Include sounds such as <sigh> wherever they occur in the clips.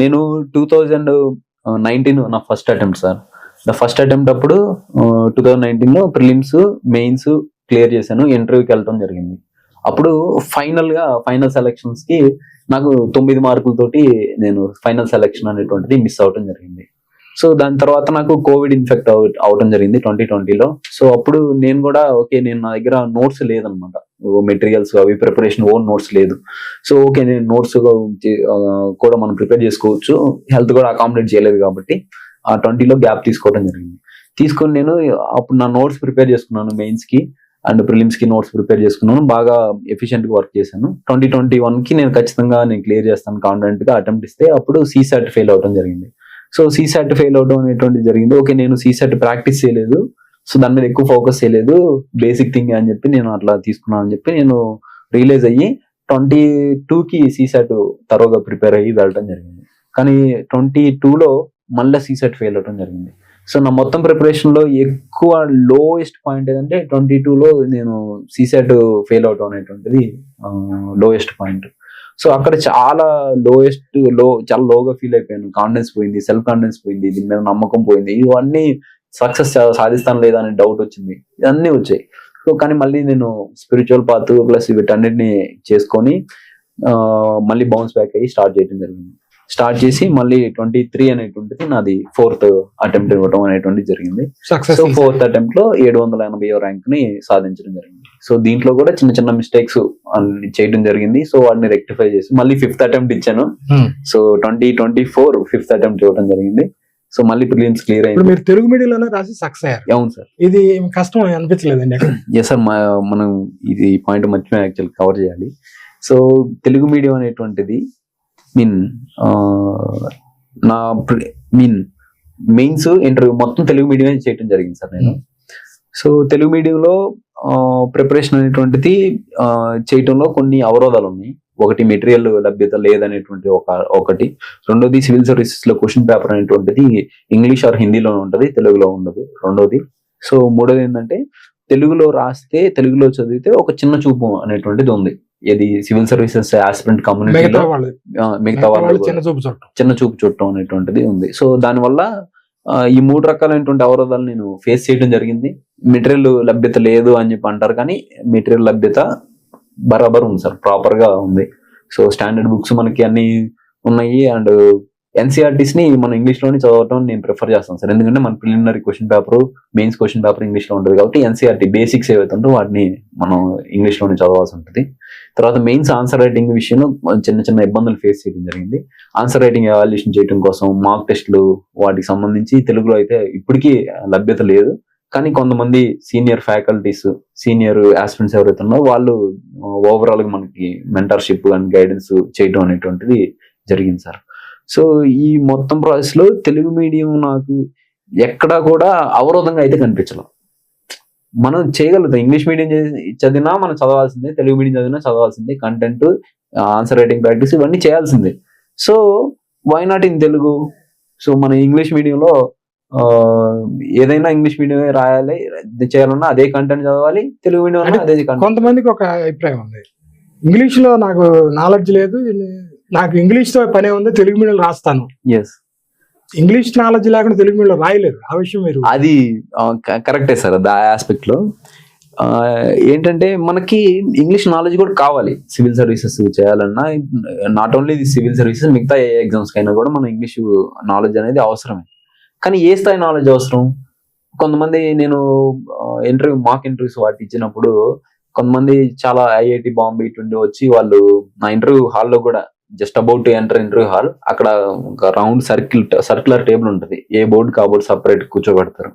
నేను two thousand nineteen నా first attempt sir నా ఫస్ట్ అటెంప్ట్ అప్పుడు టూ థౌజండ్ నైన్టీన్లో ప్రిలిమ్స్ మెయిన్స్ క్లియర్ చేశాను ఇంటర్వ్యూకి వెళ్ళడం జరిగింది. అప్పుడు ఫైనల్గా ఫైనల్ సెలెక్షన్స్కి నాకు తొమ్మిది మార్కులతోటి నేను ఫైనల్ సెలెక్షన్ అనేటువంటిది మిస్ అవటం జరిగింది. సో దాని తర్వాత నాకు కోవిడ్ ఇన్ఫెక్ట్ అవడం జరిగింది ట్వంటీ ట్వంటీలో. సో అప్పుడు నేను కూడా ఓకే నేను నా దగ్గర నోట్స్ లేదనమాట. మెటీరియల్స్ అవి ప్రిపరేషన్ ఓన్ నోట్స్ లేదు. సో ఓకే నేను నోట్స్ కూడా మనం ప్రిపేర్ చేసుకోవచ్చు. హెల్త్ కూడా అకామిడేట్ చేయలేదు కాబట్టి ఆ ట్వంటీలో గ్యాప్ తీసుకోవడం జరిగింది. తీసుకొని నేను అప్పుడు నా నోట్స్ ప్రిపేర్ చేసుకున్నాను మెయిన్స్కి అండ్ ప్రిలిమ్స్కి నోట్స్ ప్రిపేర్ చేసుకున్నాను. బాగా ఎఫిషియెంట్గా వర్క్ చేశాను. ట్వంటీ ట్వంటీ వన్కి నేను ఖచ్చితంగా నేను క్లియర్ చేస్తాను కాన్ఫిడెంట్గా అటెంప్ట్ ఇస్తే అప్పుడు సీసాట్ ఫెయిల్ అవడం జరిగింది. సో సీసాట్ ఫెయిల్ అవడం అనేటువంటిది జరిగింది. ఓకే నేను సీసాట్ ప్రాక్టీస్ చేయలేదు. సో దాని మీద ఎక్కువ ఫోకస్ చేయలేదు. బేసిక్ థింగ్ అని చెప్పి నేను అట్లా తీసుకున్నాను అని చెప్పి నేను రియలైజ్ అయ్యి ట్వంటీ టూకి సీసాట్ తరోగా ప్రిపేర్ అయ్యి వెళ్ళడం జరిగింది. కానీ ట్వంటీ టూలో మళ్ళీ సీసెట్ ఫెయిల్ అవడం జరిగింది. సో నా మొత్తం ప్రిపరేషన్లో ఎక్కువ లోయెస్ట్ పాయింట్ ఏదంటే ట్వంటీ లో నేను సీసెట్ ఫెయిల్ అవడం అనేటువంటిది లోయెస్ట్ పాయింట్ సో అక్కడ చాలా లోయెస్ట్లో చాలా లోగా ఫీల్ అయిపోయాను. కాన్ఫిడెన్స్ పోయింది సెల్ఫ్ కాన్ఫిడెన్స్ పోయింది దీని మీద నమ్మకం పోయింది. ఇవన్నీ సక్సెస్ సాధిస్తాను లేదా అనే డౌట్ వచ్చింది. ఇవన్నీ వచ్చాయి. సో కానీ మళ్ళీ నేను స్పిరిచువల్ పాత్ ప్లస్ వీటన్నిటిని చేసుకొని మళ్ళీ బౌన్స్ బ్యాక్ అయ్యి స్టార్ట్ చేయడం జరిగింది. స్టార్ట్ చేసి మళ్ళీ ట్వంటీ త్రీ అనేటువంటిది నాది ఫోర్త్ అటెంప్ట్ ఇవ్వడం అనేటువంటిది జరిగింది. సక్సెస్ సో ఫోర్త్ అటెంప్ట్లో ఏడు వందల ఎనభై ర్యాంక్ని సాధించడం జరిగింది. సో దీంట్లో కూడా చిన్న చిన్న మిస్టేక్స్ చేయడం జరిగింది. సో వాటిని రెక్టిఫై చేసి మళ్ళీ ఫిఫ్త్ అటెంప్ట్ ఇచ్చాను. So twenty twenty four fifth attempt ఇవ్వడం జరిగింది. సో మళ్ళీ ప్రిలిమ్స్ క్లియర్ అయింది. మీరు తెలుగు మీడియంలోనే రాసి సక్సెస్ అయ్యారు. అవును సార్. ఇది కష్టం అనిపించలేదండి ఎస్ సార్ <clears throat> మనం ఇది పాయింట్ మర్చిపోయి యాక్చువల్ కవర్ చేయాలి. సో తెలుగు మీడియం అనేటువంటిది మీన్ నా మీన్ మెయిన్స్ ఇంటర్వ్యూ మొత్తం తెలుగు మీడియమే చేయడం జరిగింది సార్ నేను. సో తెలుగు మీడియంలో ప్రిపరేషన్ అనేటువంటిది చేయటంలో కొన్ని అవరోధాలు ఉన్నాయి. ఒకటి మెటీరియల్ లభ్యత లేదనేటువంటి ఒక ఒకటి. రెండోది సివిల్ సర్వీసెస్లో క్వశ్చన్ పేపర్ అనేటువంటిది ఇంగ్లీష్ ఆర్ హిందీలో ఉంటుంది తెలుగులో ఉండదు. రెండోది. సో మూడోది ఏంటంటే తెలుగులో రాస్తే తెలుగులో చదివితే ఒక చిన్న చూపు అనేటువంటిది ఉంది. ఇది సివిల్ సర్వీసెస్ ఆస్పిరెంట్ కమ్యూనిటీలో మిగతా వాళ్ళు చిన్న చూపు చూడటం చిన్న చూపు చూడటం అనేటువంటిది ఉంది. సో దానివల్ల ఈ మూడు రకాలైనటువంటి అవరోధాలు నేను ఫేస్ చేయడం జరిగింది. మెటీరియల్ లభ్యత లేదు అని చెప్పి అంటారు కానీ మెటీరియల్ లభ్యత బరాబర్ ఉంది సార్ ప్రాపర్గా ఉంది. సో స్టాండర్డ్ బుక్స్ మనకి అన్ని ఉన్నాయి అండ్ ఎన్సీఆర్టీస్ని మనం ఇంగ్లీష్లోనే చదవటం నేను ప్రిఫర్ చేస్తాను సార్. ఎందుకంటే మన preliminary question paper mains question paper ఇంగ్లీష్లో ఉంటుంది కాబట్టి ఎన్సీఆర్టీ బేసిక్స్ ఏవైతే ఉంటో వాటిని మనం ఇంగ్లీష్లోనే చదవాల్సి ఉంటుంది. తర్వాత మెయిన్స్ ఆన్సర్ రైటింగ్ విషయంలో చిన్న చిన్న ఇబ్బందులు ఫేస్ చేయడం జరిగింది. ఆన్సర్ రైటింగ్ ఎవాల్యుయేషన్ చేయడం కోసం మార్క్ టెస్ట్లు వాటికి సంబంధించి తెలుగులో అయితే ఇప్పటికీ లభ్యత లేదు. కానీ కొంతమంది సీనియర్ ఫ్యాకల్టీస్ సీనియర్ ఆస్పిరెంట్స్ ఎవరైతే ఉన్నారో వాళ్ళు ఓవరాల్గా మనకి మెంటర్షిప్ అండ్ గైడెన్స్ చేయడం అనేటువంటిది జరిగింది సార్. సో ఈ మొత్తం ప్రాసెస్లో తెలుగు మీడియం నాకు ఎక్కడా కూడా అవరోధంగా అయితే కనిపించలేదు. మనం చేయగలుగుతాం. ఇంగ్లీష్ మీడియం చదివినా మనం చదవాల్సిందే తెలుగు మీడియం చదివినా చదవాల్సిందే కంటెంట్ ఆన్సర్ రైటింగ్ ప్రాక్టీస్ ఇవన్నీ చేయాల్సిందే. So why not in Telugu? So మన ఇంగ్లీష్ మీడియంలో ఏదైనా ఇంగ్లీష్ మీడియం రాయాలి చేయాలన్నా అదే కంటెంట్ చదవాలి తెలుగు మీడియం అదే కంటెంట్ కొంతమందికి ఒక అభిప్రాయం ఉంది. ఇంగ్లీష్లో నాకు నాలెడ్జ్ లేదు నాకు ఇంగ్లీష్తో పనే ఉంది తెలుగు మీడియం రాస్తాను. ఇంగ్లీష్ నాలెడ్జ్ లేకుండా తెలుగు మీడియం రాయలేరు ఆ విషయం మీరు. అది కరెక్టే సార్ ఆ ఆస్పెక్ట్లో ఏంటంటే మనకి ఇంగ్లీష్ నాలెడ్జ్ కూడా కావాలి. సివిల్ సర్వీసెస్ చేయాలన్నా నాట్ ఓన్లీ సివిల్ సర్వీసెస్ మిగతా ఏ ఎగ్జామ్స్ కైనా కూడా మన ఇంగ్లీష్ నాలెడ్జ్ అనేది అవసరమే. కానీ ఏ స్థాయి నాలెడ్జ్ అవసరం? కొంతమంది నేను ఇంటర్వ్యూ మాక్ ఇంటర్వ్యూస్ వాటి ఇచ్చినప్పుడు కొంతమంది చాలా ఐఐటి బాంబే ఇటుండి వచ్చి వాళ్ళు నా ఇంటర్వ్యూ హాల్లో కూడా just about enter interview hall అక్కడ ఒక రౌండ్ సర్కిల్ సర్క్యులర్ టేబుల్ ఉంటుంది. ఏ బోర్డు కా బోర్డు సపరేట్ కూర్చోబెడతారు.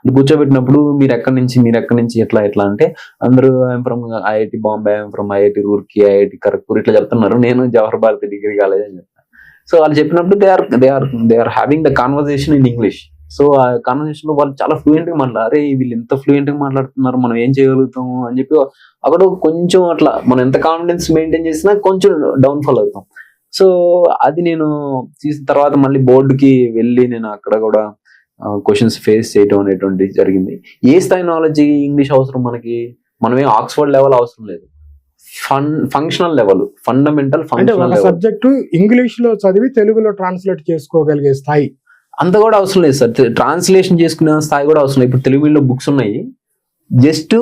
అది కూర్చోబెట్టినప్పుడు మీరు ఎక్కడి నుంచి మీరు ఎక్కడి నుంచి ఎట్లా ఎట్లా అంటే అందరూ I'm from IIT Bombay I'm from IIT Roorkee IIT Kharagpur ఇట్లా చెప్తున్నారు. నేను జవహర్ భారతి డిగ్రీ కాలేజ్ అని చెప్తాను సో వాళ్ళు చెప్పినప్పుడు they are they are they are having the conversation in English. So ఆ కాన్వర్జేషన్లో వాళ్ళు చాలా ఫ్లూయెంట్గా మాట్లాడారు. అరే వీళ్ళు ఎంత ఫ్లూయెంట్గా మాట్లాడుతున్నారు మనం ఏం చేయగలుగుతాము అని చెప్పి అక్కడ కొంచెం అట్లా మనం ఎంత కాన్ఫిడెన్స్ మెయింటైన్ చేసినా కొంచెం డౌన్ ఫాల్ అవుతాం. సో అది నేను తీసిన తర్వాత మళ్ళీ బోర్డుకి వెళ్ళి నేను అక్కడ కూడా క్వశ్చన్స్ ఫేస్ చేయడం అనేటువంటి జరిగింది. ఏ స్థాయి నాలెడ్జ్ ఇంగ్లీష్ అవసరం మనకి? మనమే ఆక్స్ఫర్డ్ లెవెల్ అవసరం లేదు. Fun functional level fundamental functional subject ఇంగ్లీష్లో చదివి తెలుగులో ట్రాన్స్లేట్ చేసుకోగలిగే స్థాయి. అంత కూడా అవసరం లేదు సార్. ట్రాన్స్లేషన్ చేసుకునే స్థాయి కూడా అవసరం లేదు. ఇప్పుడు తెలుగు మీడియంలో బుక్స్ ఉన్నాయి. జస్ట్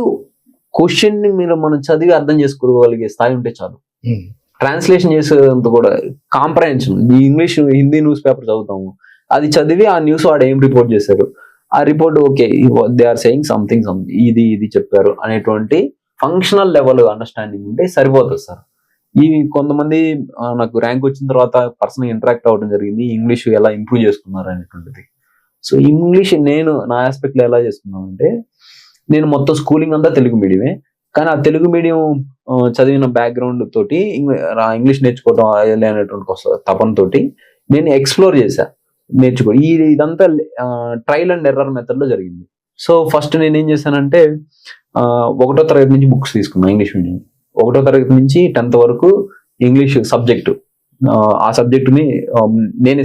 క్వశ్చన్ని మీరు మనం చదివి అర్థం చేసుకోగలిగే స్థాయి ఉంటే చాలు. ట్రాన్స్లేషన్ చేసేంత కూడా కాంప్రహెన్షన్ ఈ ఇంగ్లీష్ హిందీ న్యూస్ పేపర్ చదువుతాము. అది చదివి ఆ న్యూస్ వాడు ఏం రిపోర్ట్ చేశారు ఆ report okay they are saying something something ఇది ఇది చెప్పారు అనేటువంటి ఫంక్షనల్ లెవెల్ అండర్స్టాండింగ్ ఉంటే సరిపోతుంది సార్. ఈ కొంతమంది నాకు ర్యాంక్ వచ్చిన తర్వాత పర్సనల్ ఇంటరాక్ట్ అవ్వడం జరిగింది. ఇంగ్లీష్ ఎలా ఇంప్రూవ్ చేసుకున్నారు అనేటువంటిది. సో ఇంగ్లీష్ నేను నా ఆస్పెక్ట్లో ఎలా చేసుకున్నాను అంటే నేను మొత్తం స్కూలింగ్ అంతా తెలుగు మీడియమే కానీ ఆ తెలుగు మీడియం చదివిన బ్యాక్గ్రౌండ్ తోటి ఇంగ్లీష్ నేర్చుకోవడం అయ్యలే అనేటువంటి ఒక తపన తోటి నేను ఎక్స్ప్లోర్ చేశా. నేర్చుకో ఈ ఇదంతా ట్రయల్ అండ్ ఎర్రర్ మెథడ్లో జరిగింది. సో ఫస్ట్ నేను ఏం చేశానంటే ఒకటో తరగతి నుంచి బుక్స్ తీసుకున్నాను ఇంగ్లీష్ మీడియం ఒకటో తరగతి నుంచి టెన్త్ వరకు ఇంగ్లీష్ సబ్జెక్టు ఆ సబ్జెక్టుని నేను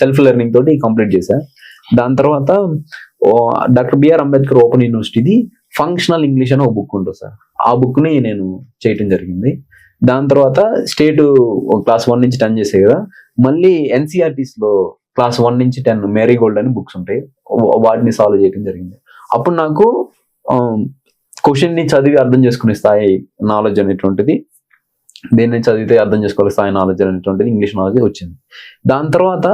సెల్ఫ్ లెర్నింగ్ తోటి కంప్లీట్ చేశాను దాని తర్వాత డాక్టర్ బిఆర్ అంబేద్కర్ ఓపెన్ యూనివర్సిటీది ఫంక్షనల్ ఇంగ్లీష్ అని ఒక బుక్ ఉంటుంది సార్. ఆ బుక్ని నేను చేయటం జరిగింది. దాని తర్వాత స్టేట్ క్లాస్ వన్ నుంచి టెన్ చేసే కదా. మళ్ళీ ఎన్సీఆర్టీస్లో క్లాస్ వన్ నుంచి టెన్ మేరీ గోల్డ్ అని బుక్స్ ఉంటాయి. వాటిని సాల్వ్ చేయడం జరిగింది. అప్పుడు నాకు క్వశ్చన్ని చదివి అర్థం చేసుకునే స్థాయి నాలెడ్జ్ అనేటువంటిది దేన్ని చదివితే అర్థం చేసుకోవాలి స్థాయి నాలెడ్జ్ అనేటువంటిది ఇంగ్లీష్ నాలెడ్జ్ వచ్చింది. దాని తర్వాత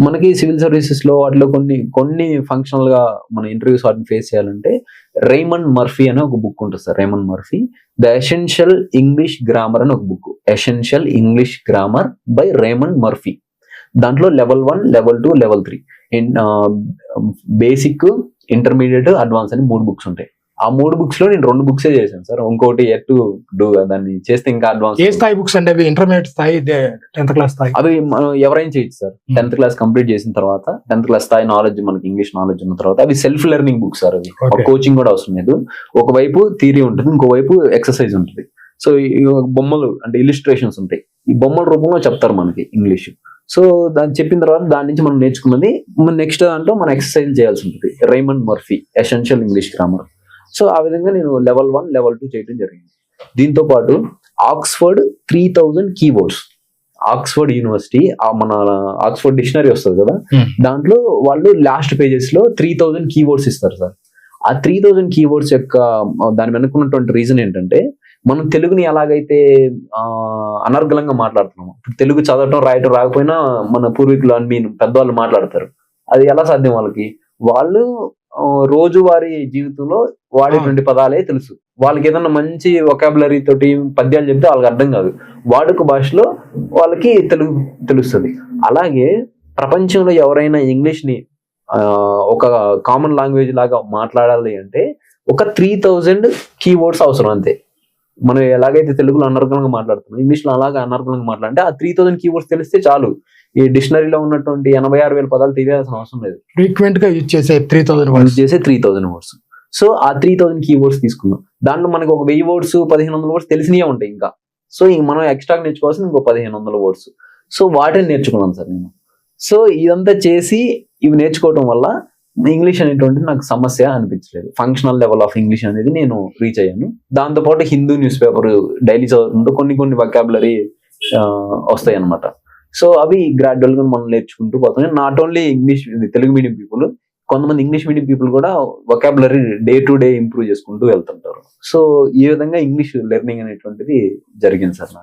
మనకి సివిల్ సర్వీసెస్లో వాటిలో కొన్ని కొన్ని ఫంక్షనల్గా మన ఇంటర్వ్యూస్ వాటిని ఫేస్ చేయాలంటే రేమండ్ మర్ఫీ అనే ఒక బుక్ ఉంటుంది sir Raymond Murphy the essential English grammar అని ఒక book essential English grammar by Raymond Murphy దాంట్లో level one level two level three basic intermediate advance అని మూడు బుక్స్ ఉంటాయి. ఆ మూడు బుక్స్లో నేను రెండు బుక్సే చేశాను సార్. ఇంకోటి ఎట్ టు డూ దాన్ని చేస్తే ఇంకా అడ్వాన్స్ ఏ స్థాయి బుక్స్ అంటే అవి ఇంటర్మీడియట్ స్థాయి టెన్త్ క్లాస్ స్థాయి? అవి మనం ఎవరైనా చేయొచ్చు సార్. టెన్త్ క్లాస్ కంప్లీట్ చేసిన తర్వాత టెన్త్ క్లాస్ స్థాయి నాలెడ్జ్ మనకి ఇంగ్లీష్ నాలెడ్జ్ ఉన్న తర్వాత అవి సెల్ఫ్ లెర్నింగ్ బుక్స్ సార్ అవి. కోచింగ్ కూడా అవసరం లేదు. ఒకవైపు థియరీ ఉంటుంది ఇంకోవైపు ఎక్సర్సైజ్ ఉంటుంది. సో ఈ బొమ్మలు అంటే ఇలిస్ట్రేషన్స్ ఉంటాయి. ఈ బొమ్మల రూపంలో చెప్తారు మనకి ఇంగ్లీష్ సో దాన్ని చెప్పిన తర్వాత దాని నుంచి మనం నేర్చుకున్నది నెక్స్ట్ దాంట్లో మనం ఎక్సర్సైజ్ చేయాల్సి ఉంటుంది. Raymond Murphy essential English grammar so ఆ విధంగా నేను లెవెల్ వన్ లెవెల్ టూ చేయడం జరిగింది. దీంతో పాటు Oxford three thousand keyboards Oxford university ఆ మన ఆక్స్ఫర్డ్ డిక్షనరీ వస్తుంది కదా? దాంట్లో వాళ్ళు లాస్ట్ పేజెస్లో త్రీ థౌజండ్ కీవర్డ్స్ ఇస్తారు సార్. ఆ త్రీ థౌజండ్ కీవర్డ్స్ యొక్క దాని వెనుకున్నటువంటి రీజన్ ఏంటంటే మనం తెలుగుని ఎలాగైతే ఆ, అనర్గళంగా మాట్లాడుతున్నాము ఇప్పుడు తెలుగు చదవటం రాయటం రాకపోయినా మన పూర్వీకులు అని మీన్ పెద్దవాళ్ళు మాట్లాడతారు. అది ఎలా సాధ్యం వాళ్ళకి? వాళ్ళు రోజువారీ జీవితంలో వాడేటువంటి పదాలే తెలుసు. వాళ్ళకి ఏదన్నా మంచి ఒకాబులరీ తోటి పద్యాలు చెప్తే వాళ్ళకి అర్థం కాదు. వాడుక భాషలో వాళ్ళకి తెలుగు తెలుస్తుంది. అలాగే ప్రపంచంలో ఎవరైనా ఇంగ్లీష్ని ఆ, ఒక కామన్ లాంగ్వేజ్ లాగా మాట్లాడాలి అంటే ఒక త్రీ థౌజండ్ కీవర్డ్స్ అవసరం అంతే. మనం ఎలాగైతే తెలుగులో అనర్గళంగా మాట్లాడుతున్నాం ఇంగ్లీష్లో అలాగే అనర్గళంగా మాట్లాడంటే ఆ త్రీ థౌసండ్ కీవర్డ్స్ తెలిస్తే చాలు. ఈ డిక్షనరీలో ఉన్నటువంటి ఎనభై ఆరు వేల పదాలు తెలియాల్సిన అవసరం లేదు. ఫ్రీక్వెంట్గా యూజ్ చేసే త్రీ థౌసండ్ యూజ్ చేసే త్రీ థౌసండ్ వర్డ్స్ సో ఆ త్రీ థౌసండ్ కీవర్డ్స్ తీసుకున్నాం దాంట్లో మనకి ఒక వెయ్యి వర్డ్స్ పదిహేను వందల వర్డ్స్ తెలిసినవే ఉంటాయి ఇంకా. సో ఇంక మనం ఎక్స్ట్రా నేర్చుకోవాల్సింది ఇంకో పదిహేను వందల వర్డ్స్ సో వాటిని నేర్చుకున్నాను సార్ నేను. సో ఇదంతా చేసి ఇవి నేర్చుకోవటం వల్ల ఇంగ్లీష్ అనేటువంటిది నాకు సమస్య అనిపించలేదు. ఫంక్షనల్ లెవెల్ ఆఫ్ ఇంగ్లీష్ అనేది నేను రీచ్ అయ్యాను. దాంతోపాటు హిందూ న్యూస్ పేపర్ డైలీ చదువుతుంటే కొన్ని కొన్ని వకాబులరీ వస్తాయి అనమాట సో అవి గ్రాడ్యువల్గా మనం నేర్చుకుంటూ పోతున్నాయి not only English Telugu medium people కొంతమంది ఇంగ్లీష్ మీడియం పీపుల్ కూడా vocabulary day to day improve చేసుకుంటూ వెళ్తుంటారు. సో ఈ విధంగా ఇంగ్లీష్ లెర్నింగ్ అనేటువంటిది జరిగింది సార్ నాకు.